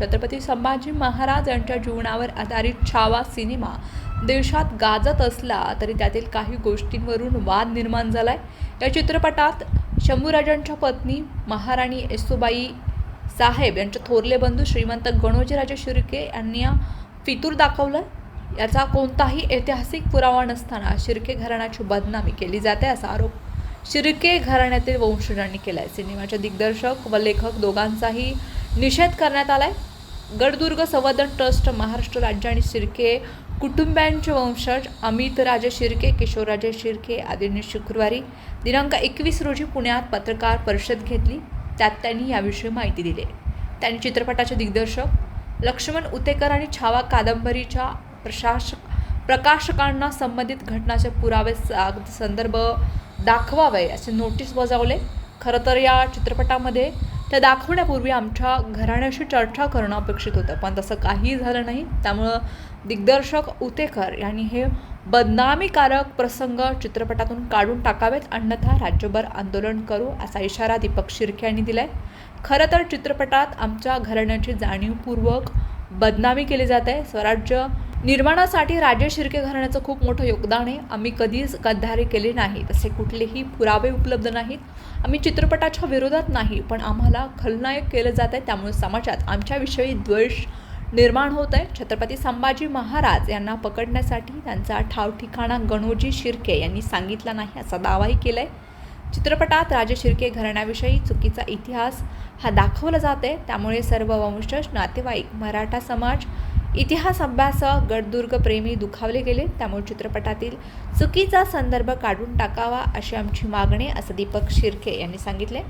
छत्रपती संभाजी महाराज यांच्या जीवनावर आधारित छावा सिनेमा देशात गाजत असला तरी त्यातील काही गोष्टींवरून वाद निर्माण झालाय. या चित्रपटात शंभूराजांच्या पत्नी महाराणी येसुबाई साहेब यांचे थोरले बंधू श्रीमंत गणोजीराजे शिर्के यांनी फितूर दाखवलं याचा कोणताही ऐतिहासिक पुरावा नसताना शिर्के घराण्याची बदनामी केली जाते असा आरोप शिर्के घराण्यातील वंशजांनी केला आहे सिनेमाचे दिग्दर्शक व लेखक दोघांचाही निषेध करण्यात आला आहे गडदुर्ग संवर्धन ट्रस्ट महाराष्ट्र राज्य आणि शिर्के कुटुंबियांचे वंशज अमित राजे शिर्के किशोरराजे शिर्के आदींनी शुक्रवारी दिनांक एकवीस रोजी पुण्यात पत्रकार परिषद घेतली. त्यात त्यांनी याविषयी माहिती दिली. त्यांनी चित्रपटाचे दिग्दर्शक लक्ष्मण उतेकर आणि छावा कादंबरीच्या प्रशासक प्रकाशकांना संबंधित घटनाचे पुरावे सा- संदर्भ दाखवावे असे नोटीस बजावले. खरं तर या चित्रपटामध्ये त्या दाखवण्यापूर्वी आमच्या घराण्याशी चर्चा करणं अपेक्षित होतं. पण तसं काही झालं नाही. त्यामुळं दिग्दर्शक उतेकर यांनी हे बदनामीकारक प्रसंग चित्रपटातून काढून टाकावेत. अन्यथा राज्यभर आंदोलन करू असा इशारा दीपक शिर्के यांनी दिलाय. खरं तर चित्रपटात आमच्या घराण्याची जाणीवपूर्वक बदनामी केली जात आहे. स्वराज्य निर्माणासाठी राजे शिर्के घराण्याचं खूप मोठं योगदान आहे. आम्ही कधीच गद्दारी केले नाही. तसे कुठलेही पुरावे उपलब्ध नाहीत. आम्ही चित्रपटाच्या विरोधात नाही पण आम्हाला खलनायक केलं जात आहे. त्यामुळे समाजात आमच्याविषयी द्वेष निर्माण होत आहे. छत्रपती संभाजी महाराज यांना पकडण्यासाठी त्यांचा ठाव ठिकाणा गणोजी शिर्के यांनी सांगितला नाही असा दावाही केला आहे चित्रपटात राजे शिर्के घराण्याविषयी चुकीचा इतिहास हा दाखवला जाते त्यामुळे सर्व वंशज नातेवाईक मराठा समाज इतिहास अभ्यासक गडदुर्ग प्रेमी दुखावले गेले. त्यामुळे चित्रपटातील चुकीचा संदर्भ काढून टाकावा अशी आमची मागणी असं दीपक शिर्के यांनी सांगितले.